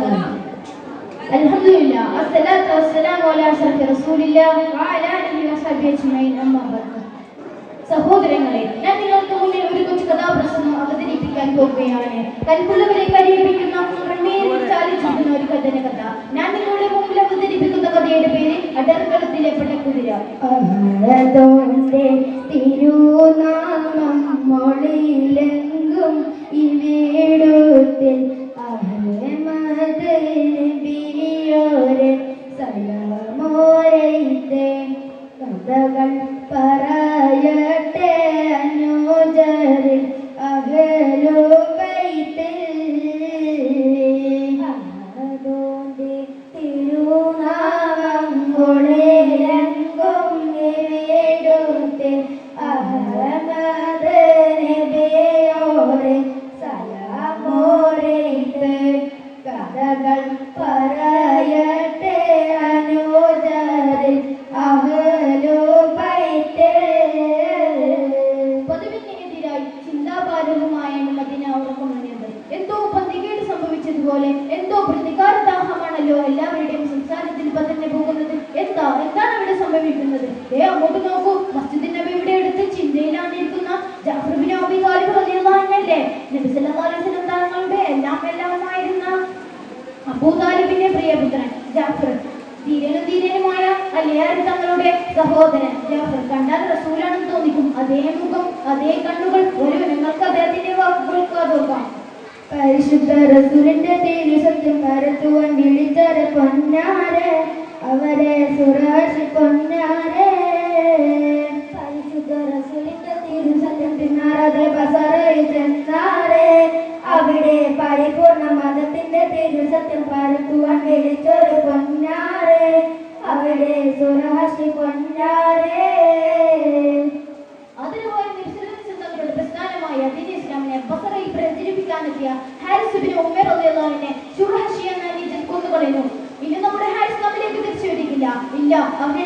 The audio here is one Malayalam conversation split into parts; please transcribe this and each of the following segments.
തന്നു അലഹമില്ല അസ്സലാത്തു വസ്സലാമു അലാ അഷ്റഫി റസൂലില്ലാ വഅലാ അലിഹി വസഹബി അജ്മഈൻ അമ്മാ ബഅദ് സഹോദരങ്ങളെ ഞാൻ നിങ്ങൾക്ക് മുന്നിൽ ഒരു കൊച്ചു കഥാപ്രസംഗം അവതരിപ്പിക്കാൻ പോകുകയാണ് കൽപ്പുള്ളവരെ കരിയിപ്പിക്കുന്ന കണ്ണീരിൽ ചാലിച്ചിരിക്കുന്ന ഒരു കഥന കഥ ഞാൻ നിങ്ങളുടെ മുമ്പിൽ അവതരിപ്പിക്കുന്ന കഥയുടെ പേര് അടർക്കളത്തിലെ പെട്ടക്കുതിര തിരുനാ എന്തോ എല്ലാവരുടെയും സംസാരത്തിൽ പതിഞ്ഞു പോകുന്നത്. എന്താ? എന്താണ് അവിടെ സംഭവിക്കുന്നത്? ഏ അങ്ങോട്ട് നോക്കൂ. അബൂ പ്രിയപുത്രൻ ജാഫർ. ധീരനും ധീരനുമായ അലിയാർ തങ്ങളുടെ സഹോദരൻ ജാഫർ. കണ്ടാൽ റസൂലാണെന്ന് തോന്നിക്കും. അതേ മുഖം അതേ കണ്ണുകൾ ഒരു നിങ്ങൾക്ക് അദ്ദേഹത്തിന്റെ വാക്കുകൾക്ക് അതോക്കാം പരിശുദ്ധ റസൂലിന്റെ തേനി സത്യം പരത്തുവാൻ വിളിച്ചര പൊന്നാരെ. അവരെ സുരാശി പൊന്നാരെ.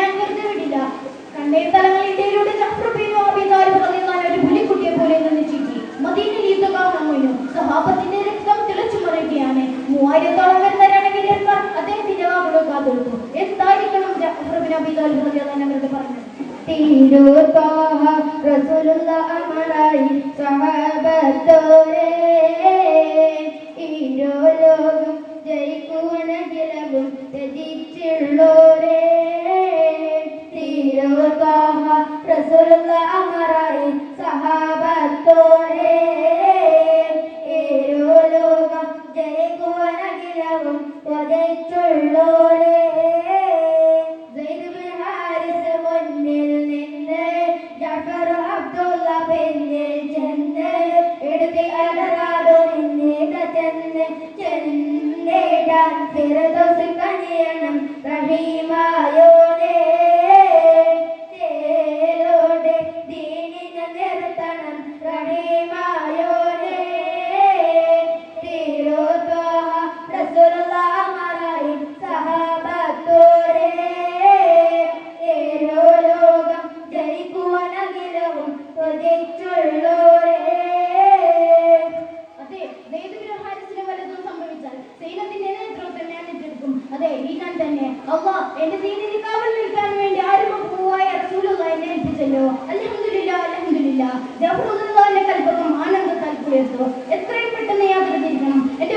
ഞാൻ വെറുതെ വിടില്ല. കണ്ടേ അമറായി സഹാബത്തോരെ നിന്നേത ചെന്ന് കണിയണം ഫിറദോസ് ഈ തന്നെ. അള്ളാ എന്റെ ദീനിന് കാവൽ നിൽക്കാൻ വേണ്ടി ആരും പോവായ? റസൂലുള്ള എന്നെ ഏൽപ്പിച്ചല്ലോ. അൽഹംദുലില്ലാ അൽഹംദുലില്ലാ. ജഫറുല്ലാന്റെ കൽപ്പകം ആനന്ദത്താൽ കുളിർത്തു എത്രയും പെട്ടെന്ന് യാത്ര തിരിക്കണം എന്റെ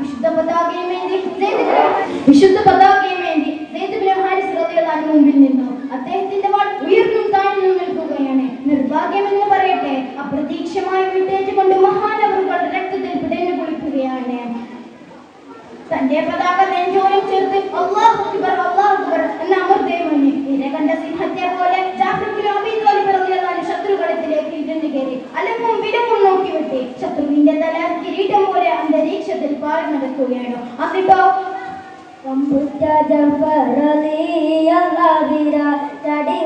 വിശുദ്ധ പതാകയും എന്റെ വിശുദ്ധ പതാക പോവുകയാണ് എന്നിട്ടോ റംബുറ്റ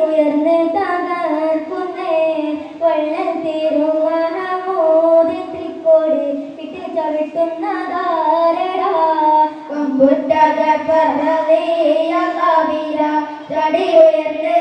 ഉയർന്ന് തകർക്കുന്നേ. വെള്ളം തിരുമോദി തൃക്കോടി ഇട്ട് ചവിട്ടുന്നതാരടാ റംബുറ്റ ജഫർ ഉയർന്ന്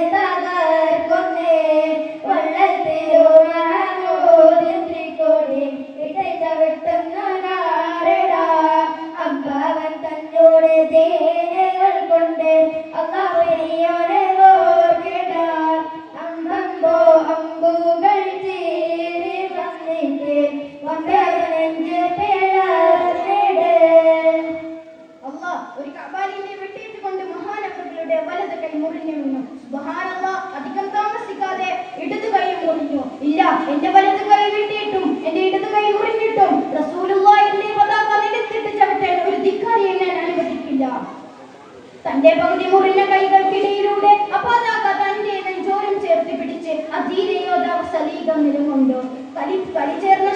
పని పనిచేరిన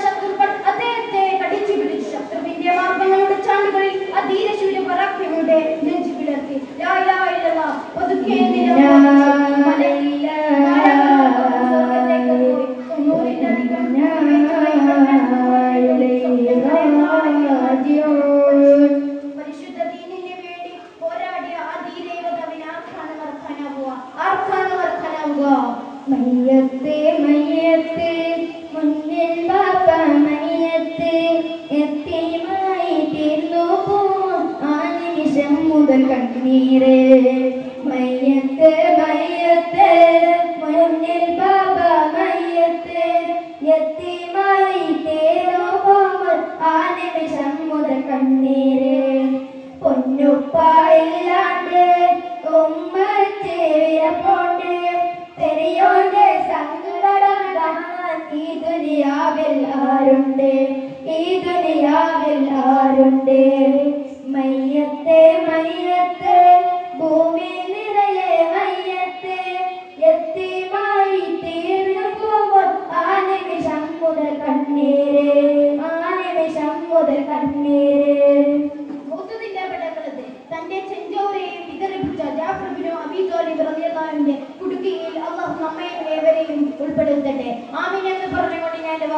നിമിഷം മുതൽ കണ്ണീര് മയ്യത്തെ മയ്യത്തെ.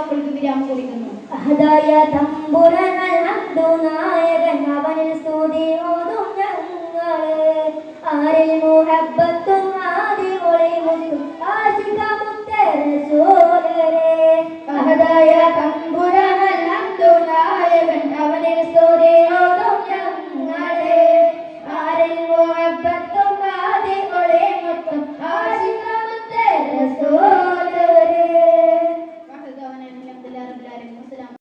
കൊണ്ട് വിരാമം കുറിക്കുന്നു അഹദായ തമ്പുരകൾ നായകൻ അവനിൽ സ്തുതി ഓതും.